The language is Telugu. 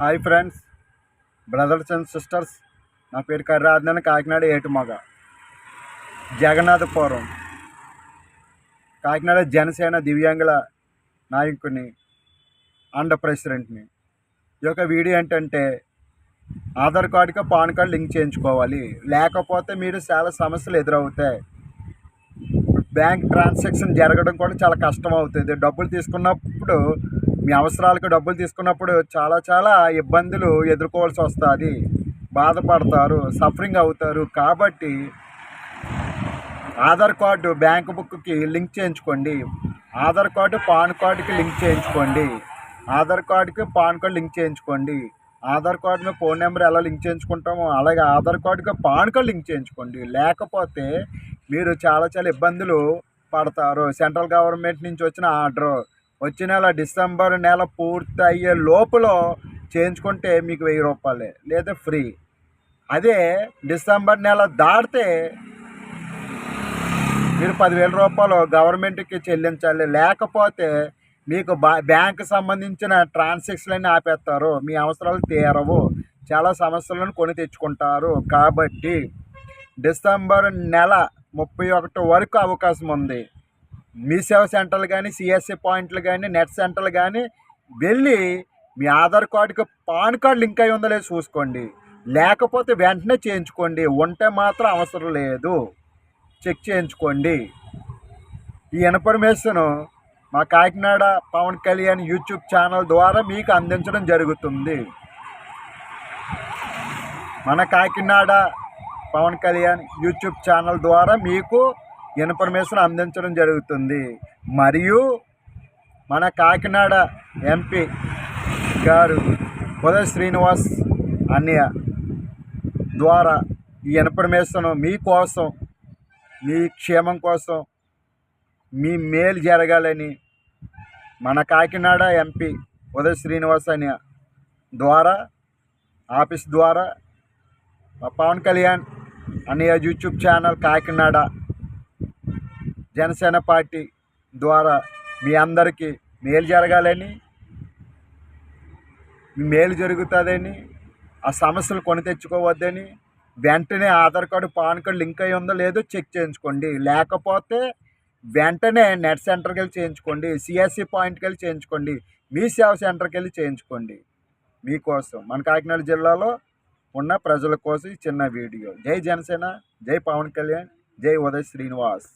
Hi friends brothers and sisters. నా పేరు కర్రాధన కాకినాడ ఏటుమగ జగన్నాథపురం. కాకినాడ జనసేన దివ్యాంగుల నాయకుని అండ ప్రెసిడెంట్ని. ఈ యొక్క వీడియో ఏంటంటే ఆధార్ కార్డుకి పాన్ కార్డు లింక్ చేయించుకోవాలి. లేకపోతే మీరు చాలా సమస్యలు ఎదురవుతాయి. బ్యాంక్ ట్రాన్సాక్షన్ జరగడం కూడా చాలా కష్టం అవుతుంది. డబ్బులు తీసుకున్నప్పుడు మీ అవసరాలకు డబ్బులు తీసుకున్నప్పుడు చాలా చాలా ఇబ్బందులు ఎదుర్కోవాల్సి వస్తుంది. బాధపడతారు సఫరింగ్ అవుతారు. కాబట్టి ఆధార్ కార్డు బ్యాంక్ బుక్కి లింక్ చేయించుకోండి. ఆధార్ కార్డు పాన్ కార్డుకి లింక్ చేయించుకోండి. ఆధార్ కార్డుకి పాన్ కార్డు లింక్ చేయించుకోండి. ఆధార్ కార్డు ఫోన్ నెంబర్ ఎలా లింక్ చేయించుకుంటామో అలాగే ఆధార్ కార్డుకి పాన్ కార్డు లింక్ చేయించుకోండి. లేకపోతే మీరు చాలా చాలా ఇబ్బందులు పడతారు. సెంట్రల్ గవర్నమెంట్ నుంచి వచ్చిన ఆర్డర్ వచ్చే నెల డిసెంబర్ నెల పూర్తి అయ్యే లోపల చేయించుకుంటే మీకు వెయ్యి రూపాయలే లేదా ఫ్రీ. అదే డిసెంబర్ నెల దాటితే మీరు పదివేల రూపాయలు గవర్నమెంట్కి చెల్లించాలి. లేకపోతే మీకు బా బ్యాంకు సంబంధించిన ట్రాన్సాక్షన్లన్నీ ఆపేస్తారు. మీ అవసరాలు తీరవు. చాలా సమస్యలను కొని తెచ్చుకుంటారు. కాబట్టి డిసెంబర్ నెల ముప్పై ఒకటి వరకు అవకాశం ఉంది. మీ సేవ సెంటర్లు కానీ సిఎస్సి పాయింట్లు కానీ నెట్ సెంటర్లు కానీ వెళ్ళి మీ ఆధార్ కార్డుకి పాన్ కార్డు లింక్ అయి ఉందో లేదో చూసుకోండి. లేకపోతే వెంటనే చేయించుకోండి. ఉంటే మాత్రం అవసరం లేదు. చెక్ చేయించుకోండి. ఈ ఇన్ఫర్మేషన్ మా కాకినాడ పవన్ కళ్యాణ్ యూట్యూబ్ ఛానల్ ద్వారా మీకు అందించడం జరుగుతుంది. మన కాకినాడ పవన్ కళ్యాణ్ యూట్యూబ్ ఛానల్ ద్వారా మీకు ఇన్ఫర్మేషన్ అందించడం జరుగుతుంది. మరియు మన కాకినాడ ఎంపీ గారు ఉదయ్ శ్రీనివాస్ అన్నయ్య ద్వారా ఈ ఇన్ఫర్మేషన్ మీకోసం మీ క్షేమం కోసం మీ మేలు జరగాలని మన కాకినాడ ఎంపీ ఉదయ్ శ్రీనివాస్ అనే ద్వారా ఆఫీస్ ద్వారా పవన్ కళ్యాణ్ అనే YouTube channel Kakinada Janasena party ద్వారా మీ అందరికీ మేలు జరగాలని మేలు జరుగుతుందని ఆ సమస్యలు కొని తెచ్చుకోవద్దని వెంటనే Aadhaar card PAN card link అయి ఉందో లేదో చెక్ చేయించుకోండి. లేకపోతే వెంటనే నెట్ సెంటర్కి వెళ్ళి చేయించుకోండి సిఎస్సి పాయింట్కి వెళ్ళి చేయించుకోండి మీ సేవ సెంటర్కి వెళ్ళి చేయించుకోండి. మీకోసం మన కాకినాడ జిల్లాలో ఉన్న ప్రజల కోసం ఈ చిన్న వీడియో. జై జనసేన జై పవన్ కళ్యాణ్ జై ఉదయ్ శ్రీనివాస్.